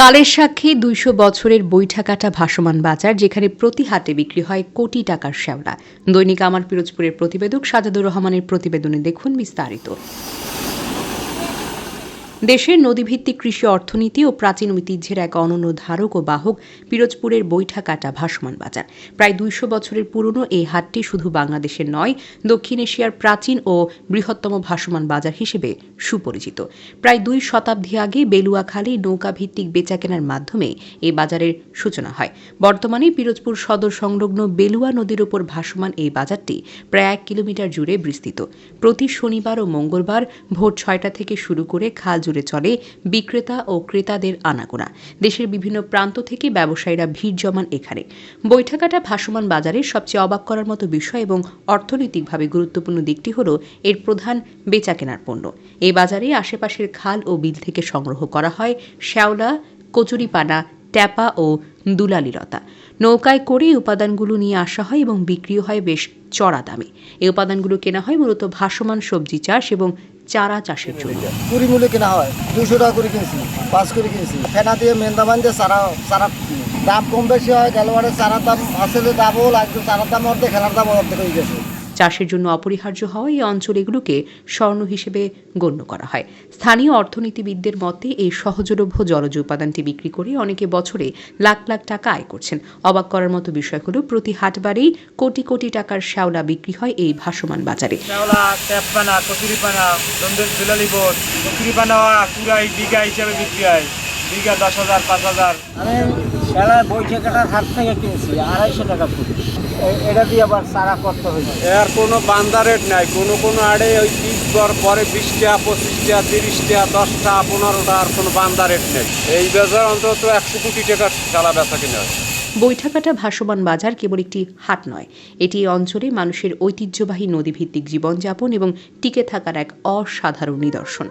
কালের সাক্ষী দুইশো বছরের বৈঠাকাটা ভাসমান বাজার, যেখানে প্রতি হাটে বিক্রি হয় কোটি টাকার শ্যাওলা। দৈনিক আমার পিরোজপুরের প্রতিবেদক সাজাদুর রহমানের প্রতিবেদনে দেখুন বিস্তারিত। দেশের নদীভিত্তিক কৃষি অর্থনীতি ও প্রাচীন ঐতিহ্যের এক অনন্য ধারক ও বাহক পিরোজপুরের বৈঠাকাটা ভাসমান বাজার। প্রায় দুইশো বছরের পুরনো এই হাটটি শুধু বাংলাদেশের নয়, দক্ষিণ এশিয়ার প্রাচীন ও বৃহত্তম ভাসমান বাজার হিসেবে সুপরিচিত। প্রায় দুই শতাব্দী আগে বেলুয়াখালী নৌকা ভিত্তিক বেচাকেনার মাধ্যমে এই বাজারের সূচনা হয়। বর্তমানে পিরোজপুর সদর সংলগ্ন বেলুয়া নদীর ওপর ভাসমান এই বাজারটি প্রায় এক কিলোমিটার জুড়ে বিস্তৃত। প্রতি শনিবার ও মঙ্গলবার ভোর ছয়টা থেকে শুরু করে খাল জুড়ে চলে বিক্রেতা ও ক্রেতাদের আনাগোনা। দেশের বিভিন্ন প্রান্ত থেকে ব্যবসায়ীরা ভিড় জমান এখানে। বৈঠাকাটা ভাসমান বাজারের সবচেয়ে অবাক করার মতো বিষয় এবং অর্থনৈতিকভাবে গুরুত্বপূর্ণ দিকটি হল এর প্রধান বেচাকেনার পণ্য। এই বাজারে আশেপাশের খাল ও বিল থেকে সংগ্রহ করা হয় শ্যাওলা, কচুরিপানা, ট্যাপা ও দুলালিলতা। নৌকায় করে উপাদানগুলো নিয়ে আসা হয় এবং বিক্রিও হয় বেশ চড়া দামে। এই উপাদানগুলো কেনা হয় মূলত ভাসমান সবজি চাষ এবং চারা চাষের জন্য। কুড়ি মূল্যে কেনা হয়। দুশো টাকা করে কিনছি, পাঁচ করে কিনছি। ফেনা দিয়ে মেন্দা বান্ধে চারা চারা দাম কম বেশি হয়, গেলবারে চারার দাম আসলে দামও লাগছে চারার দাম অর্ধেক খেলার দাম অর্ধেক হয়ে গেছে। চাষের জন্য অপরিহার্য হওয়া এই অঞ্চল এগুলোকে স্বর্ণ হিসেবে গণ্য করা হয়। স্থানীয় অর্থনীতিবিদদের মতে, এই সহজলভ্য জলজ উপাদানটি বিক্রি করে অনেকে বছরে লাখ লাখ টাকা আয় করছেন। অবাক করার মতো বিষয় হলো, প্রতি হাটবারেই কোটি কোটি টাকার শ্যাওলা বিক্রি হয় এই ভাসমান বাজারে। বিক্রি হয়। বিঘা দশ হাজার, পাঁচ হাজার। বইছে টাকার হাট থেকে কিনছি আড়াইশো টাকা ফুট। এটা দিয়ে আবার চারা করতে হয়েছে এর কোনো বান্দা রেট নাই কোনো কোনো আড়ে ওই পিস দর পরে বিশ টাকা পঁচিশ টাকা তিরিশ টাকা দশ টাকা পনেরোটা আর কোনো বান্দা রেট নেই। এই বাজার অন্তত একশো কোটি টাকার চালা বেচা কিনা হয়। বৈঠাকাটা ভাসমান বাজার কেবল একটি হাট নয় এটি এই অঞ্চলে মানুষের ঐতিহ্যবাহী নদীভিত্তিক জীবনযাপন এবং টিকে থাকার এক অসাধারণ নিদর্শন।